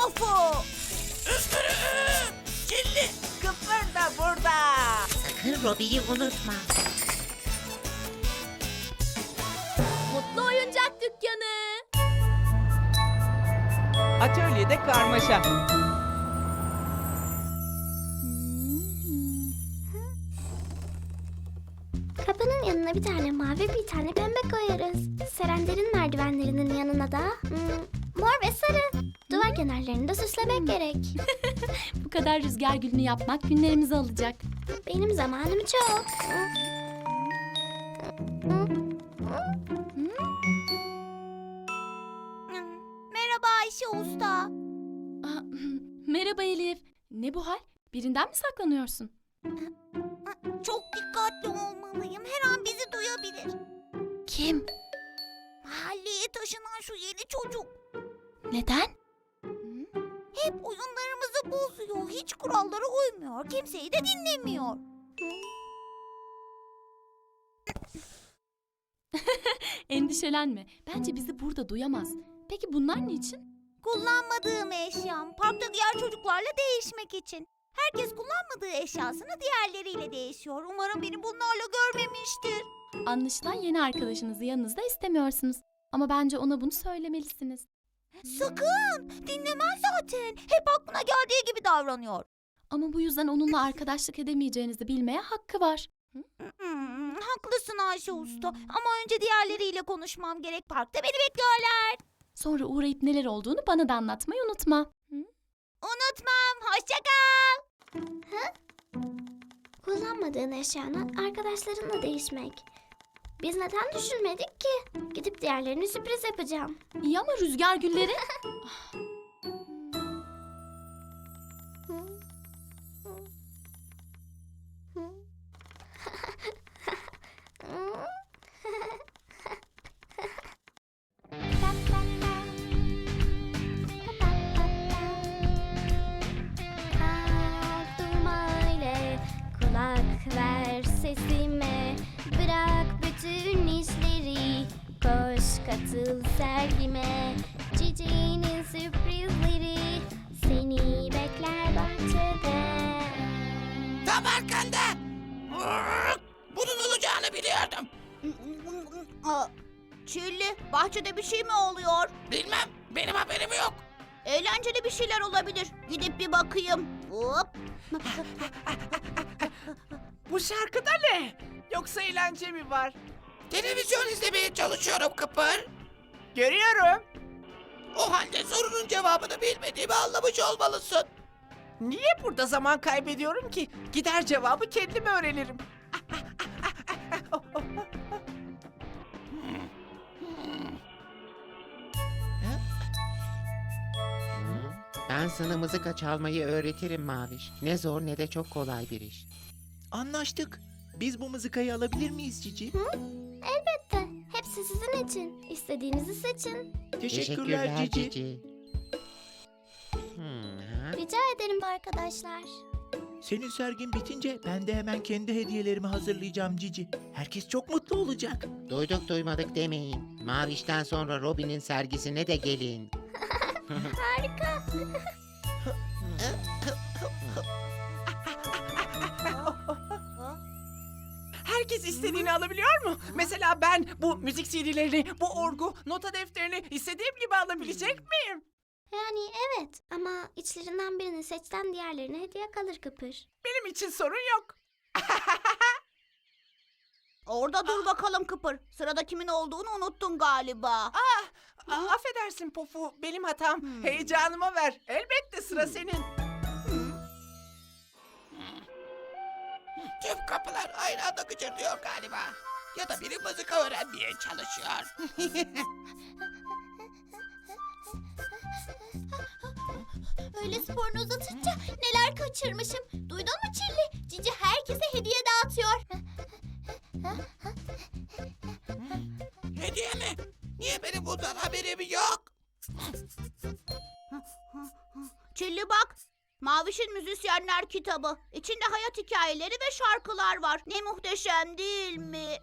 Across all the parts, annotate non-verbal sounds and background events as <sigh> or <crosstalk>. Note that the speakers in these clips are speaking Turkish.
Pofu. Kirli. Kıpır da burada. Sakın Robi'yi unutma. Mutlu Oyuncak Dükkanı. Atölyede karmaşa. Kapının yanına bir tane mavi bir tane pembe koyarız. Serenderin merdivenlerinin yanına da hmm, mor ve sarı. Duvar kenarlarını da süslemek gerek. <laughs> Bu kadar rüzgar gülünü yapmak günlerimizi alacak. Benim zamanım çok. Merhaba Ayşe Usta. Aa, <laughs> merhaba Elif. Ne bu hal? Birinden mi saklanıyorsun? Çok dikkatli olmalıyım. Her an bizi duyabilir. Kim? Mahalleye taşınan şu yeni çocuk. Neden? Hep oyunlarımızı bozuyor. Hiç kurallara uymuyor. Kimseyi de dinlemiyor. <laughs> Endişelenme. Bence bizi burada duyamaz. Peki bunlar niçin? Kullanmadığım eşyam. Parkta diğer çocuklarla değişmek için. Herkes kullanmadığı eşyasını diğerleriyle değişiyor. Umarım beni bunlarla görmemiştir. Anlaşılan yeni arkadaşınızı yanınızda istemiyorsunuz. Ama bence ona bunu söylemelisiniz. Sakın. Dinlemez zaten. Hep aklına geldiği gibi davranıyor. Ama bu yüzden onunla arkadaşlık edemeyeceğinizi bilmeye hakkı var. Hmm, haklısın Ayşe Usta. Ama önce diğerleriyle konuşmam gerek. Parkta beni bekliyorlar. Sonra uğrayıp neler olduğunu bana da anlatmayı unutma. Unutmam. Hoşça kal. Kullanmadığın eşyanı arkadaşlarınla değişmek. Biz neden düşünmedik ki? Gidip diğerlerine sürpriz yapacağım. İyi ama rüzgar gülleri... <laughs> katıl sergime Çiçeğinin sürprizleri seni bekler bahçede Tam arkanda. Bunun olacağını biliyordum. Aa, Çilli, bahçede bir şey mi oluyor? Bilmem. Benim haberim yok. Eğlenceli bir şeyler olabilir. Gidip bir bakayım. Hop. Bu şarkıda ne? Yoksa eğlence mi var? Televizyon izlemeye çalışıyorum Kıpır. Görüyorum. O halde sorunun cevabını bilmediğimi anlamış olmalısın. Niye burada zaman kaybediyorum ki? Gider cevabı kendim öğrenirim. Ben sana mızıka çalmayı öğretirim Maviş. Ne zor ne de çok kolay bir iş. Anlaştık. Biz bu mızıkayı alabilir miyiz Cici? Hepsi sizin için. İstediğinizi seçin. Teşekkürler, Cici. Hmm, ha? Rica ederim arkadaşlar. Senin sergin bitince ben de hemen kendi hediyelerimi hazırlayacağım Cici. Herkes çok mutlu olacak. Duyduk duymadık demeyin. Maviş'ten sonra Robin'in sergisine de gelin. <laughs> Harika. <laughs> Herkes istediğini alabiliyor mu? Mesela ben bu müzik CD'lerini, bu orgu, nota defterini istediğim gibi alabilecek miyim? Yani evet ama içlerinden birini seçten diğerlerine hediye kalır kıpır. Benim için sorun yok. <laughs> Orada dur bakalım Kıpır. Sırada kimin olduğunu unuttun galiba. Aa, affedersin Pofu, benim hatam. Hmm. Heyecanıma ver. Elbette sıra senin. Tüm kapılar aynı anda gıcırdıyor galiba. Ya da biri mızıka öğrenmeye çalışıyor. Öyle sporunu uzatınca neler kaçırmışım. Duydun mu Çilli? Cici herkese hediye dağıtıyor. Hediye mi? Niye benim bundan haberim yok? Çilli bak. Maviş'in müzisyenler kitabı. İçinde hayat hikayeleri ve şarkılar var. Ne muhteşem değil mi?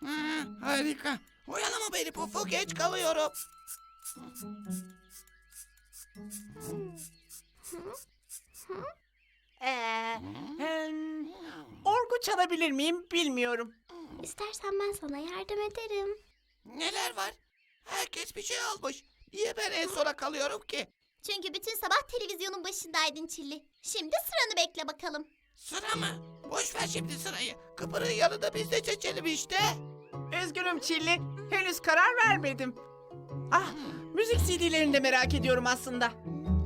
Hı, harika. Oyalama beni Pufu geç kalıyorum. Ee, Hem, orgu çalabilir miyim bilmiyorum. İstersen ben sana yardım ederim. Neler var? Herkes bir şey almış. Niye ben en sona kalıyorum ki? Çünkü bütün sabah televizyonun başındaydın Çilli. Şimdi sıranı bekle bakalım. Sıra mı? Boş ver şimdi sırayı. Kıpırın yanında biz de seçelim işte. Üzgünüm Çilli. Henüz karar vermedim. Ah, müzik CD'lerini de merak ediyorum aslında.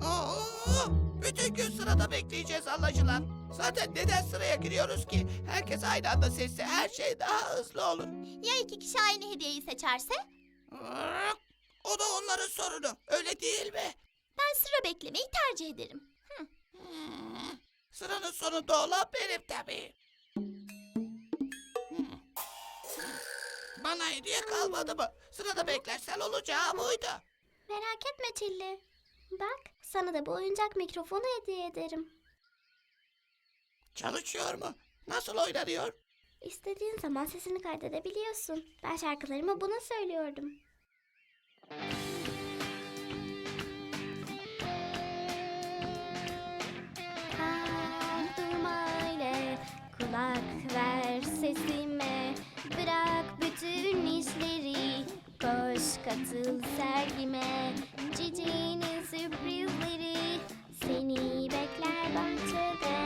Oo, bütün gün sırada bekleyeceğiz anlaşılan. Zaten neden sıraya giriyoruz ki? Herkes aynı anda seçse her şey daha hızlı olur. Ya iki kişi aynı hediyeyi seçerse? O da onların sorunu. Öyle değil mi? Ben sıra beklemeyi tercih ederim. Hmm, Sıranın sonunda olan benim tabii. Hmm. Bana hediye kalmadı mı? Sırada beklersen olacağı buydu. Merak etme Çilli. Bak sana da bu oyuncak mikrofonu hediye ederim. Çalışıyor mu? Nasıl oynanıyor? İstediğin zaman sesini kaydedebiliyorsun. Ben şarkılarımı buna söylüyordum. Bütün işleri koş katıl sergime Cici'nin sürprizleri seni bekler bahçede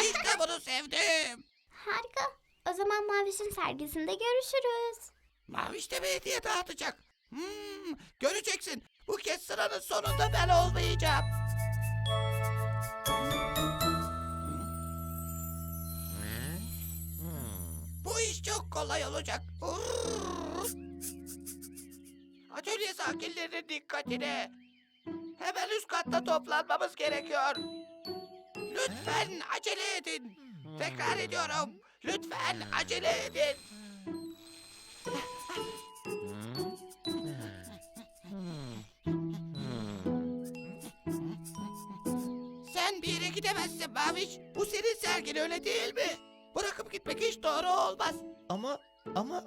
işte bunu sevdim. Harika. O zaman Maviş'in sergisinde görüşürüz. Maviş de bir hediye dağıtacak. Hmm, göreceksin. Bu kez sıranın sonunda ben olmayacağım. Kolay olacak. Atölye sakinlerinin dikkatine. Hemen üst katta toplanmamız gerekiyor. Lütfen acele edin. Tekrar ediyorum. Lütfen acele edin. Sen bir yere gidemezsin Maviş. Bu senin sergin öyle değil mi? Bırakıp gitmek hiç doğru olmaz. Ama ama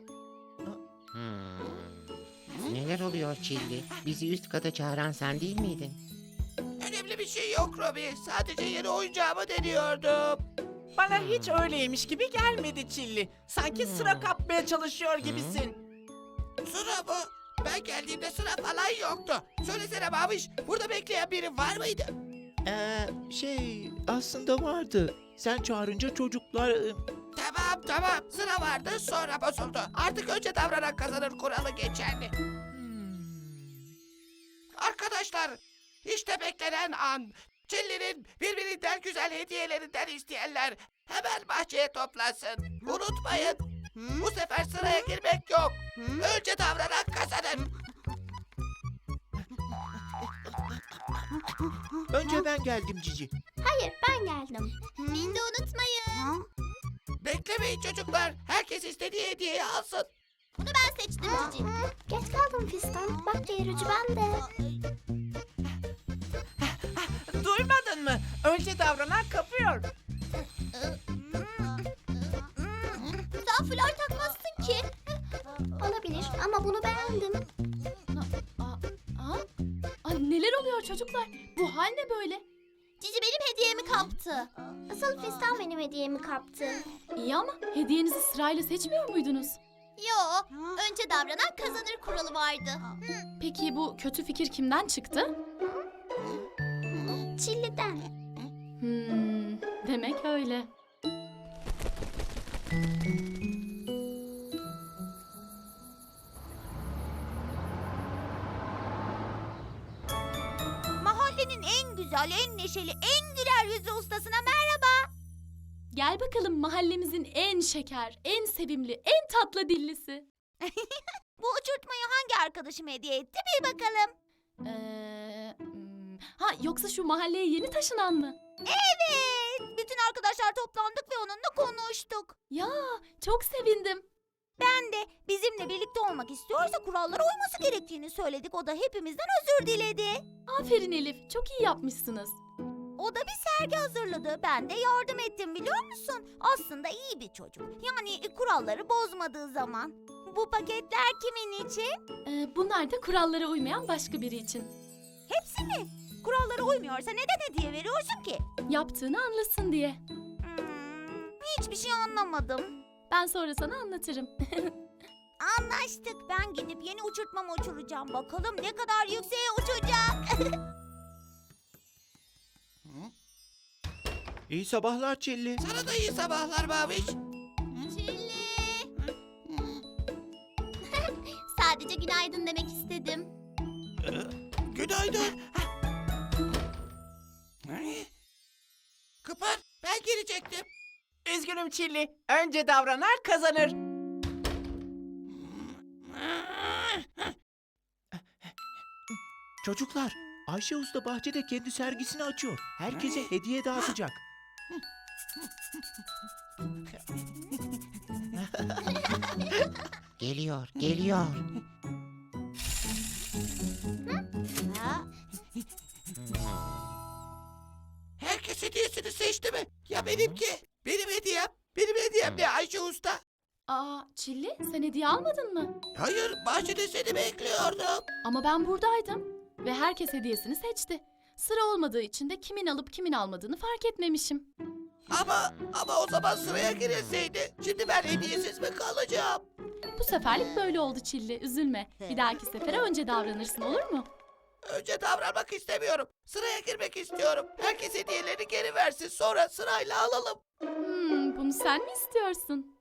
Hmm. Neler oluyor Çilli? Bizi üst kata çağıran sen değil miydin? Önemli bir şey yok Robi. Sadece yeni oyuncağımı deniyordum. Bana hiç öyleymiş gibi gelmedi Çilli. Sanki sıra kapmaya çalışıyor gibisin. Sıra mı? Ben geldiğimde sıra falan yoktu. Söylesene Maviş. Burada bekleyen biri var mıydı? eee, şey aslında vardı. Sen çağırınca çocuklar e, Tamam tamam. Sıra vardı sonra bozuldu. Artık önce davranan kazanır kuralı geçerli. Arkadaşlar işte beklenen an. Çilli'nin birbirinden güzel hediyelerinden isteyenler hemen bahçeye toplansın. Unutmayın. Bu sefer sıraya girmek yok. Önce davranan kazanır. önce ben geldim Cici. Hayır ben geldim. Beni de unutmayın. Beklemeyin çocuklar. Herkes istediği hediyeyi alsın. Bunu ben seçtim Cici. Geç kaldım Fistan. Bak diğer ucu bende. Duymadın mı? Önce davranan kapıyor. Sen fular takmazsın ki. Olabilir ama bunu beğendim. Aa, aa, aa, neler oluyor çocuklar? Bu hal ne böyle? Kaptı. Asıl Fistan benim hediyemi kaptı. İyi ama hediyenizi sırayla seçmiyor muydunuz? Yo, önce davranan kazanır kuralı vardı. Peki bu kötü fikir kimden çıktı? Çilli'den. Hmm, demek öyle. Güzel, en neşeli, en güler yüzlü ustasına merhaba. Gel bakalım mahallemizin en şeker, en sevimli, en tatlı dillisi. <laughs> Bu uçurtmayı hangi arkadaşım hediye etti bir bakalım. Ee, hmm, ha yoksa şu mahalleye yeni taşınan mı? Evet, bütün arkadaşlar toplandık ve onunla konuştuk. Ya çok sevindim. Ben de bizimle birlikte olmak istiyorsa kurallara uyması gerektiğini söyledik. O da hepimizden özür diledi. Aferin Elif, çok iyi yapmışsınız. O da bir sergi hazırladı. Ben de yardım ettim biliyor musun? Aslında iyi bir çocuk. Yani kuralları bozmadığı zaman. Bu paketler kimin için? Ee, bunlar da kurallara uymayan başka biri için. Hepsi mi? Kurallara uymuyorsa neden hediye veriyorsun ki? Yaptığını anlasın diye. Hmm, hiçbir şey anlamadım. Ben sonra sana anlatırım. <laughs> Anlaştık. Ben gidip yeni uçurtmamı uçuracağım. Bakalım ne kadar yükseğe uçacak. <laughs> İyi sabahlar Çilli. Sana da iyi sabahlar Maviş. Çilli. <laughs> Sadece günaydın demek istedim. Günaydın. Ay. Kıpır ben girecektim. Üzgünüm Çilli. Önce davranan kazanır. Çocuklar, Ayşe Usta bahçede kendi sergisini açıyor. Herkese hediye dağıtacak. Geliyor, geliyor. Herkes hediyesini seçti mi? Ya benimki? Benim hediyem. Benim hediyem ne Ayşe Usta? Aa Sen hediye almadın mı? Hayır bahçede seni bekliyordum. Ama ben buradaydım. Ve herkes hediyesini seçti. Sıra olmadığı için de kimin alıp kimin almadığını fark etmemişim. Ama ama o zaman sıraya girilseydi. Şimdi ben hediyesiz mi kalacağım? Bu seferlik böyle oldu Çilli. Üzülme. Bir dahaki sefere önce davranırsın olur mu? Önce davranmak istemiyorum. Sıraya girmek istiyorum. Herkes hediyelerini geri versin sonra sırayla alalım. Hmm, bunu sen mi istiyorsun?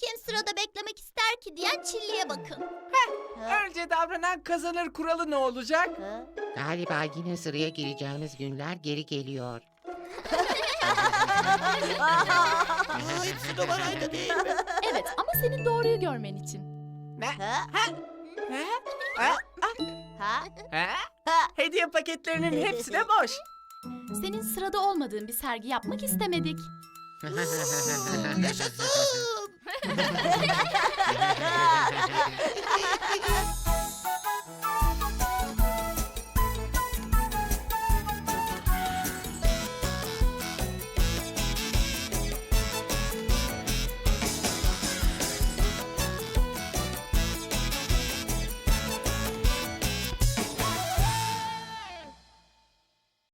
Kim sırada beklemek ister ki diyen Çilli'ye bakın. Önce davranan kazanır kuralı ne olacak? Galiba yine sıraya gireceğimiz günler geri geliyor. Hepsi numaraydı değil mi? Evet ama senin doğruyu görmen için. Ne? Ha? Ha? Ha? Ha? Ha? Hediye paketlerinin hepsi de boş. Senin sırada olmadığın bir sergi yapmak istemedik. <laughs> Yeah. <laughs>